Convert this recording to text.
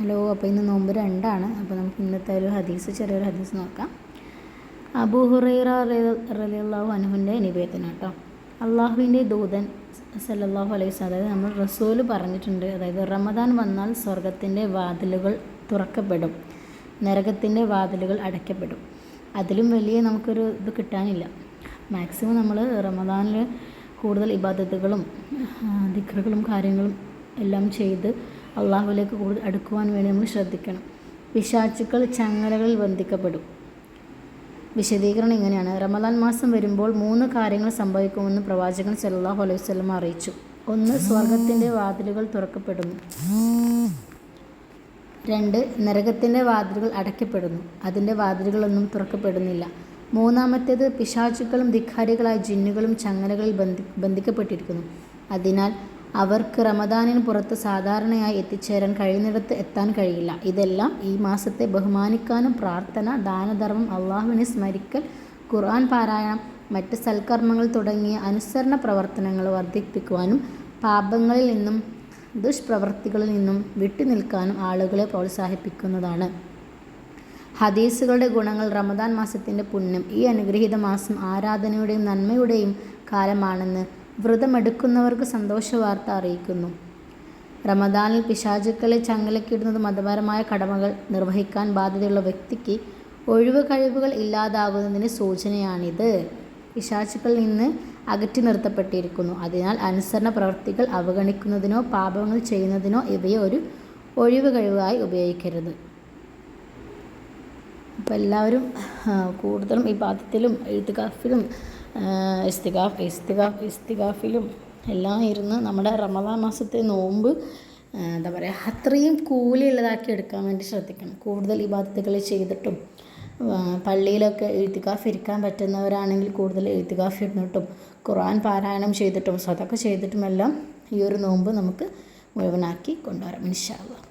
Hello അപ്പോൾ ഇന്ന് നോമ്പ് രണ്ടാണ്. അപ്പോൾ നമുക്ക് ഇന്നത്തെ ഒരു ഹദീസ് ചെറിയൊരു ഹദീസ് നോക്കാം. അബൂ ഹുറൈറ റലിയല്ലാഹു അനുഭവത്തിന് നിവേദനം കേട്ടോ. അള്ളാഹുവിന്റെ ദൂതൻ സല്ലല്ലാഹു അലൈഹി അതായത് നമ്മൾ റസൂൽ പറഞ്ഞിട്ടുണ്ട്. അതായത് റമദാൻ വന്നാൽ സ്വർഗത്തിന്റെ വാതിലുകൾ തുറക്കപ്പെടും. നരകത്തിന്റെ വാതിലുകൾ അടയ്ക്കപ്പെടും. അതിലും വലിയ നമുക്കൊരു ഇത് കിട്ടാനില്ല. മാക്സിമം നമ്മൾ റമദാനിൽ കൂടുതൽ ഇബാദത്തുകളും ദിക്കറുകളും കാര്യങ്ങളും എല്ലാം ചെയ്ത് അള്ളാഹുവിലേക്ക് കൂടുതൽ അടുക്കുവാൻ വേണ്ടി നമ്മൾ ശ്രദ്ധിക്കണം. പിശാചുക്കൾ ചങ്ങലകളിൽ ബന്ധിക്കപ്പെടും. വിശദീകരണം ഇങ്ങനെയാണ്. റമദാൻ മാസം വരുമ്പോൾ മൂന്ന് കാര്യങ്ങൾ സംഭവിക്കുമെന്ന് പ്രവാചകൻ സല്ലല്ലാഹു അലൈഹി വസല്ലം അറിയിച്ചു. ഒന്ന് സ്വർഗത്തിന്റെ വാതിലുകൾ തുറക്കപ്പെടുന്നു. രണ്ട് നരകത്തിന്റെ വാതിലുകൾ അടയ്ക്കപ്പെടുന്നു. അതിന്റെ വാതിലുകളൊന്നും തുറക്കപ്പെടുന്നില്ല. മൂന്നാമത്തേത് പിശാചുക്കളും ധിക്കാരികളായ ജിന്നുകളും ചങ്ങലകളിൽ ബന്ധി ബന്ധിക്കപ്പെട്ടിരിക്കുന്നു. അതിനാൽ അവർക്ക് റമദാനിന് പുറത്ത് സാധാരണയായി എത്തിച്ചേരാൻ കഴിയുന്നിടത്ത് എത്താൻ കഴിയില്ല. ഇതെല്ലാം ഈ മാസത്തെ ബഹുമാനിക്കാനും പ്രാർത്ഥന ദാനധർമ്മം അള്ളാഹുവിനെ സ്മരിക്കൽ ഖുർആൻ പാരായണം മറ്റ് സൽക്കർമ്മങ്ങൾ തുടങ്ങിയ അനുസരണ പ്രവർത്തനങ്ങൾ വർദ്ധിപ്പിക്കുവാനും പാപങ്ങളിൽ നിന്നും ദുഷ്പ്രവൃത്തികളിൽ നിന്നും വിട്ടുനിൽക്കാനും ആളുകളെ പ്രോത്സാഹിപ്പിക്കുന്നതാണ്. ഹദീസുകളുടെ ഗുണങ്ങൾ റമദാൻ മാസത്തിന്റെ പുണ്യം. ഈ അനുഗ്രഹീത മാസം ആരാധനയുടെയും നന്മയുടെയും കാലമാണെന്ന് വ്രതമെടുക്കുന്നവർക്ക് സന്തോഷവാർത്ത അറിയിക്കുന്നു. റമദാനിൽ പിശാചുക്കളെ ചങ്ങലക്കിടുന്നത് മതപരമായ കടമകൾ നിർവഹിക്കാൻ ബാധ്യതയുള്ള വ്യക്തിക്ക് ഒഴിവ് കഴിവുകൾ ഇല്ലാതാകുന്നതിന് സൂചനയാണിത്. പിശാചുക്കളിൽ നിന്ന് അകറ്റി നിർത്തപ്പെട്ടിരിക്കുന്നു. അതിനാൽ അനുസരണ പ്രവൃത്തികൾ അവഗണിക്കുന്നതിനോ പാപങ്ങൾ ചെയ്യുന്നതിനോ ഇവയെ ഒരു ഒഴിവ് കഴിവായി ഉപയോഗിക്കരുത്. അപ്പോൾ എല്ലാവരും കൂടുതലും ഈ പാത്രത്തിലും എഴുത്തുകാഫിലും ഇസ്തികാഫ് ഇസ്തികാഫ് ഇസ്തികാഫിലും എല്ലാം ഇരുന്ന് നമ്മുടെ റമദാൻ മാസത്തെ നോമ്പ് എന്താ പറയുക അത്രയും കൂലിയുള്ളതാക്കി എടുക്കാൻ വേണ്ടി ശ്രദ്ധിക്കണം. കൂടുതൽ ഈ ബാധ്യതകൾ ചെയ്തിട്ടും പള്ളിയിലൊക്കെ എഴുത്തിക്കാഫ് ഇരിക്കാൻ പറ്റുന്നവരാണെങ്കിൽ കൂടുതൽ എഴുത്തിക്കാഫ് ഇരുന്നിട്ടും ഖുറാൻ പാരായണം ചെയ്തിട്ടും സ്വതൊക്കെ ചെയ്തിട്ടുമെല്ലാം ഈ ഒരു നോമ്പ് നമുക്ക് മുഴുവനാക്കി കൊണ്ടുവരാം ഇൻഷാ അള്ളാഹ്